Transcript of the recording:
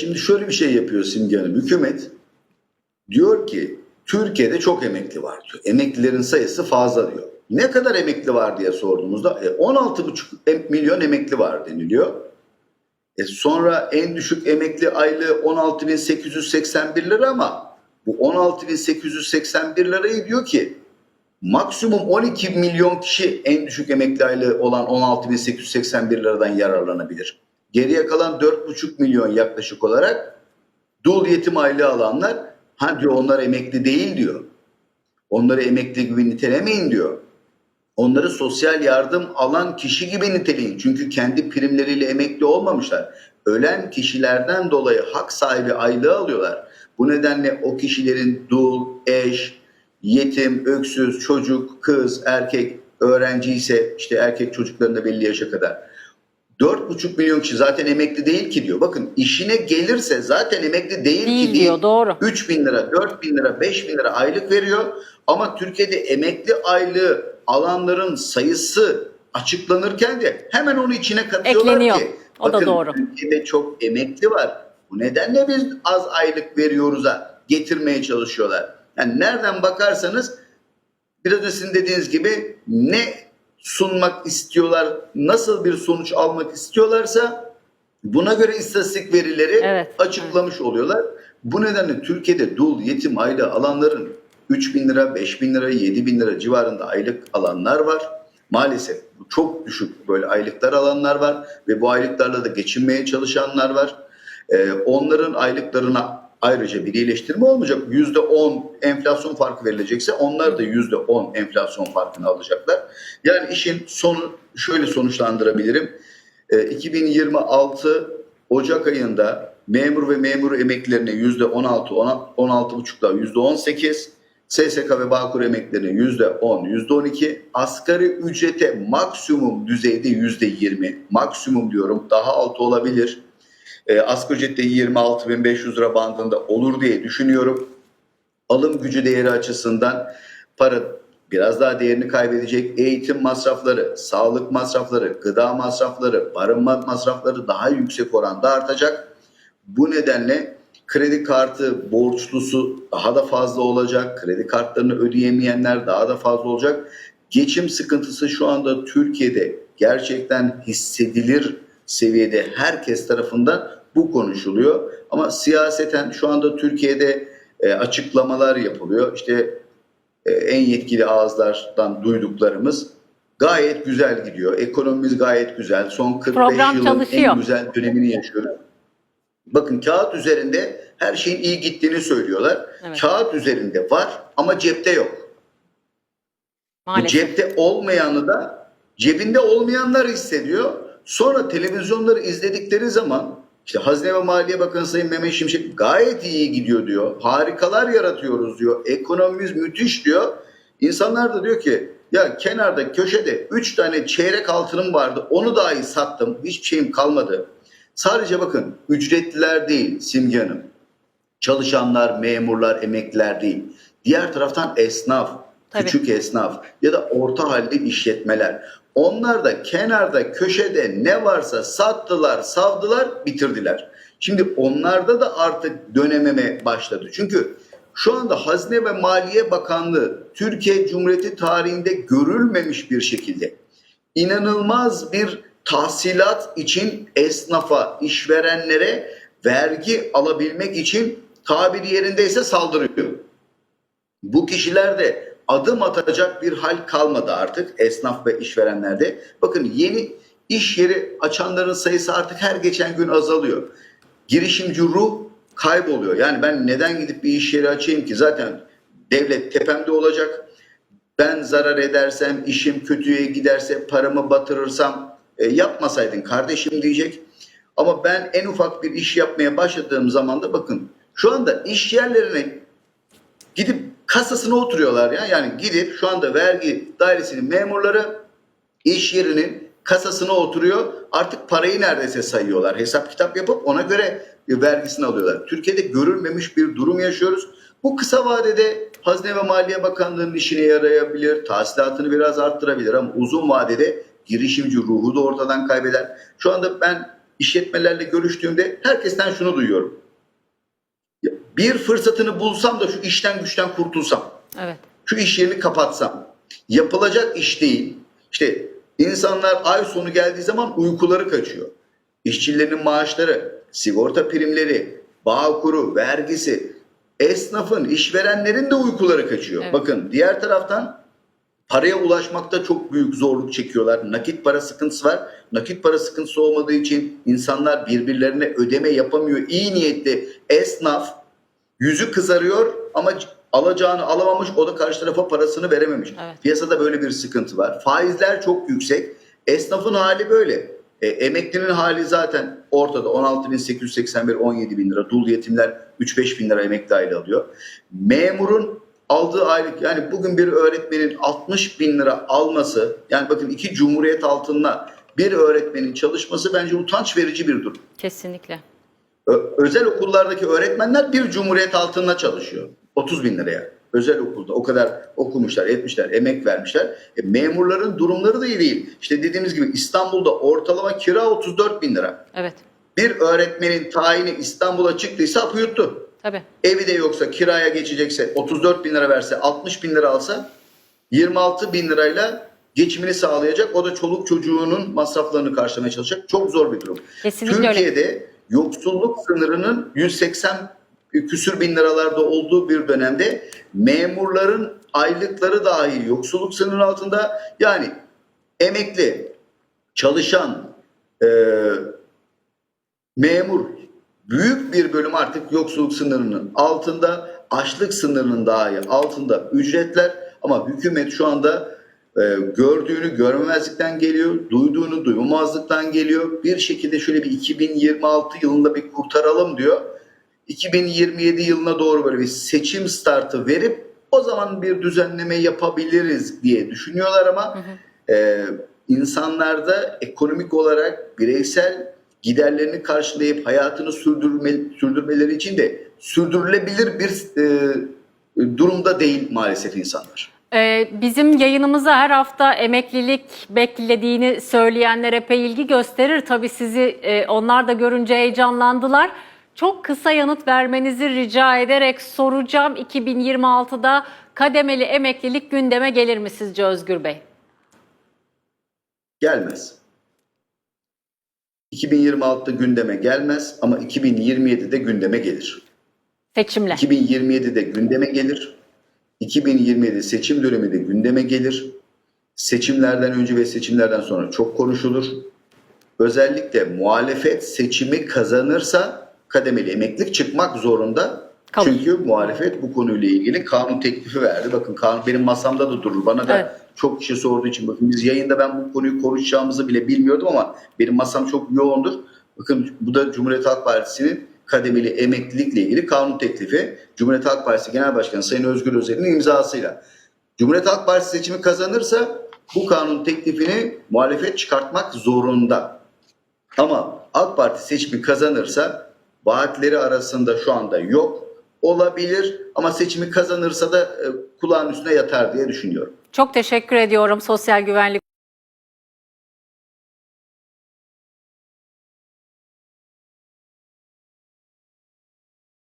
Şimdi şöyle bir şey yapıyor Simge Hanım. Hükümet diyor ki Türkiye'de çok emekli var diyor. Emeklilerin sayısı fazla diyor. Ne kadar emekli var diye sorduğumuzda e, 16,5 em- milyon emekli var deniliyor. E sonra en düşük emekli aylığı 16.881 lira ama bu 16.881 lirayı diyor ki maksimum 12 milyon kişi en düşük emekli aylığı olan 16.881 liradan yararlanabilir. Geriye kalan 4,5 milyon yaklaşık olarak dul yetim aylığı alanlar ha diyor onlar emekli değil diyor. Onları emekli gibi nitelemeyin diyor. Onları sosyal yardım alan kişi gibi niteleyin. Çünkü kendi primleriyle emekli olmamışlar. Ölen kişilerden dolayı hak sahibi aylığı alıyorlar. Bu nedenle o kişilerin dul, eş, yetim, öksüz, çocuk, kız, erkek, öğrenci ise işte erkek çocuklarında belli yaşa kadar 4,5 milyon kişi zaten emekli değil ki diyor. Bakın işine gelirse zaten emekli değil, Değil ki diyor, doğru. 3 bin lira, 4 bin lira, 5 bin lira aylık veriyor. Ama Türkiye'de emekli aylığı alanların sayısı açıklanırken de hemen onu içine katıyorlar Ekleniyor. ki. O da bakın, doğru. Türkiye'de çok emekli var. Bu nedenle biz az aylık veriyoruz'a getirmeye çalışıyorlar. Yani nereden bakarsanız biraz sizin dediğiniz gibi ne sunmak istiyorlar, nasıl bir sonuç almak istiyorlarsa buna göre istatistik verileri Evet, açıklamış oluyorlar. Bu nedenle Türkiye'de dul, yetim aylığı alanların 3 bin lira, 5 bin lira, 7 bin lira civarında aylık alanlar var. Maalesef çok düşük böyle aylıklar alanlar var ve bu aylıklarla da geçinmeye çalışanlar var. Ee, onların aylıklarına ayrıca bir iyileştirme olmayacak. %10 enflasyon farkı verilecekse onlar da %10 enflasyon farkını alacaklar. Yani işin sonu şöyle sonuçlandırabilirim. Ee, 2026 Ocak ayında memur ve memur emeklilerine yüzde 16, 16,5'la yüzde 18, SSK ve Bağkur emeklilerine yüzde 10, yüzde 12, asgari ücrete maksimum düzeyde yüzde 20, maksimum diyorum daha altı olabilir. E, asgari ücrette 26.500 lira bandında olur diye düşünüyorum. Alım gücü değeri açısından para biraz daha değerini kaybedecek. Eğitim masrafları, sağlık masrafları, gıda masrafları, barınma masrafları daha yüksek oranda artacak. Bu nedenle kredi kartı borçlusu daha da fazla olacak. Kredi kartlarını ödeyemeyenler daha da fazla olacak. Geçim sıkıntısı şu anda Türkiye'de gerçekten hissedilir seviyede herkes tarafından bu konuşuluyor. Ama siyaseten şu anda Türkiye'de e, açıklamalar yapılıyor. İşte e, en yetkili ağızlardan duyduklarımız gayet güzel gidiyor. Ekonomimiz gayet güzel. Son 45 Program yılın çalışıyor. en güzel dönemini yaşıyoruz. Bakın kağıt üzerinde her şeyin iyi gittiğini söylüyorlar. Evet. Kağıt üzerinde var ama cepte yok. Bu Maalesef. cepte olmayanı da cebinde olmayanlar hissediyor. Sonra televizyonları izledikleri zaman işte Hazine ve Maliye Bakanı Sayın Mehmet Şimşek gayet iyi gidiyor diyor. Harikalar yaratıyoruz diyor. Ekonomimiz müthiş diyor. İnsanlar da diyor ki ya kenarda köşede 3 tane çeyrek altınım vardı. Onu dahi sattım. Hiçbir şeyim kalmadı. Sadece bakın ücretliler değil Simge Hanım çalışanlar, memurlar, emekliler değil. Diğer taraftan esnaf, Tabii. küçük esnaf ya da orta halde işletmeler. Onlar da kenarda, köşede ne varsa sattılar, savdılar, bitirdiler. Şimdi onlarda da artık dönememe başladı. Çünkü şu anda Hazine ve Maliye Bakanlığı Türkiye Cumhuriyeti tarihinde görülmemiş bir şekilde inanılmaz bir tahsilat için esnafa, işverenlere vergi alabilmek için tabiri yerindeyse saldırıyor. Bu kişiler de adım atacak bir hal kalmadı artık esnaf ve işverenlerde. Bakın yeni iş yeri açanların sayısı artık her geçen gün azalıyor. Girişimci ruh kayboluyor. Yani ben neden gidip bir iş yeri açayım ki zaten devlet tepemde olacak. Ben zarar edersem, işim kötüye giderse, paramı batırırsam e, yapmasaydın kardeşim diyecek. Ama ben en ufak bir iş yapmaya başladığım zaman da bakın şu anda iş yerlerine kasasına oturuyorlar ya. Yani gidip şu anda vergi dairesinin memurları iş yerinin kasasına oturuyor. Artık parayı neredeyse sayıyorlar. Hesap kitap yapıp ona göre vergisini alıyorlar. Türkiye'de görülmemiş bir durum yaşıyoruz. Bu kısa vadede Hazine ve Maliye Bakanlığı'nın işine yarayabilir, tahsilatını biraz arttırabilir ama uzun vadede girişimci ruhu da ortadan kaybeder. Şu anda ben işletmelerle görüştüğümde herkesten şunu duyuyorum. Bir fırsatını bulsam da şu işten güçten kurtulsam Evet. şu iş yerini kapatsam yapılacak iş değil. İşte insanlar ay sonu geldiği zaman uykuları kaçıyor. İşçilerin maaşları, sigorta primleri, bağkuru, vergisi, esnafın, işverenlerin de uykuları kaçıyor. Evet. Bakın diğer taraftan paraya ulaşmakta çok büyük zorluk çekiyorlar. Nakit para sıkıntısı var. Nakit para sıkıntısı olmadığı için insanlar birbirlerine ödeme yapamıyor. İyi niyetli esnaf yüzü kızarıyor ama alacağını alamamış o da karşı tarafa parasını verememiş. Evet. Piyasada böyle bir sıkıntı var. Faizler çok yüksek. Esnafın hali böyle. E, emeklinin hali zaten ortada 16.881 17 bin lira. Dul yetimler 3-5 bin lira emekli aile alıyor. Memurun aldığı aylık yani bugün bir öğretmenin 60 bin lira alması yani bakın iki cumhuriyet altında bir öğretmenin çalışması bence utanç verici bir durum. Kesinlikle. Özel okullardaki öğretmenler bir cumhuriyet altında çalışıyor. 30 bin liraya. Özel okulda o kadar okumuşlar, etmişler, emek vermişler. E, memurların durumları da iyi değil. İşte dediğimiz gibi İstanbul'da ortalama kira 34 bin lira. Evet. Bir öğretmenin tayini İstanbul'a çıktıysa hapı yuttu. Tabii. Evi de yoksa kiraya geçecekse 34 bin lira verse 60 bin lira alsa 26 bin lirayla geçimini sağlayacak. O da çoluk çocuğunun masraflarını karşılamaya çalışacak. Çok zor bir durum. Kesinlikle öyle. Yoksulluk sınırının 180 küsür bin liralarda olduğu bir dönemde memurların aylıkları dahil yoksulluk sınırının altında. Yani emekli, çalışan, e, memur büyük bir bölüm artık yoksulluk sınırının altında, açlık sınırının dahi altında ücretler. Ama hükümet şu anda e, gördüğünü görmemezlikten geliyor, duyduğunu duymamazlıktan geliyor. Bir şekilde şöyle bir 2026 yılında bir kurtaralım diyor. 2027 yılına doğru böyle bir seçim startı verip o zaman bir düzenleme yapabiliriz diye düşünüyorlar ama e, insanlarda ekonomik olarak bireysel giderlerini karşılayıp hayatını sürdürme, sürdürmeleri için de sürdürülebilir bir e, durumda değil maalesef insanlar. Ee, bizim yayınımıza her hafta emeklilik beklediğini söyleyenler epey ilgi gösterir. Tabii sizi e, onlar da görünce heyecanlandılar. Çok kısa yanıt vermenizi rica ederek soracağım. 2026'da kademeli emeklilik gündeme gelir mi sizce Özgür Bey? Gelmez. 2026'da gündeme gelmez ama 2027'de gündeme gelir. Seçimle. 2027'de gündeme gelir. 2027 seçim dönemi de gündeme gelir. Seçimlerden önce ve seçimlerden sonra çok konuşulur. Özellikle muhalefet seçimi kazanırsa kademeli emeklilik çıkmak zorunda. Kalır. Çünkü muhalefet bu konuyla ilgili kanun teklifi verdi. Bakın kanun benim masamda da durur. Bana da Evet. çok kişi sorduğu için bakın biz yayında ben bu konuyu konuşacağımızı bile bilmiyordum ama benim masam çok yoğundur. Bakın bu da Cumhuriyet Halk Partisi'nin kademeli emeklilikle ilgili kanun teklifi. Cumhuriyet Halk Partisi Genel Başkanı Sayın Özgür Özel'in imzasıyla. Cumhuriyet Halk Partisi seçimi kazanırsa bu kanun teklifini muhalefet çıkartmak zorunda. Ama AK Parti seçimi kazanırsa vaatleri arasında şu anda yok. Olabilir ama seçimi kazanırsa da e, kulağın üstüne yatar diye düşünüyorum. Çok teşekkür ediyorum Sosyal Güvenlik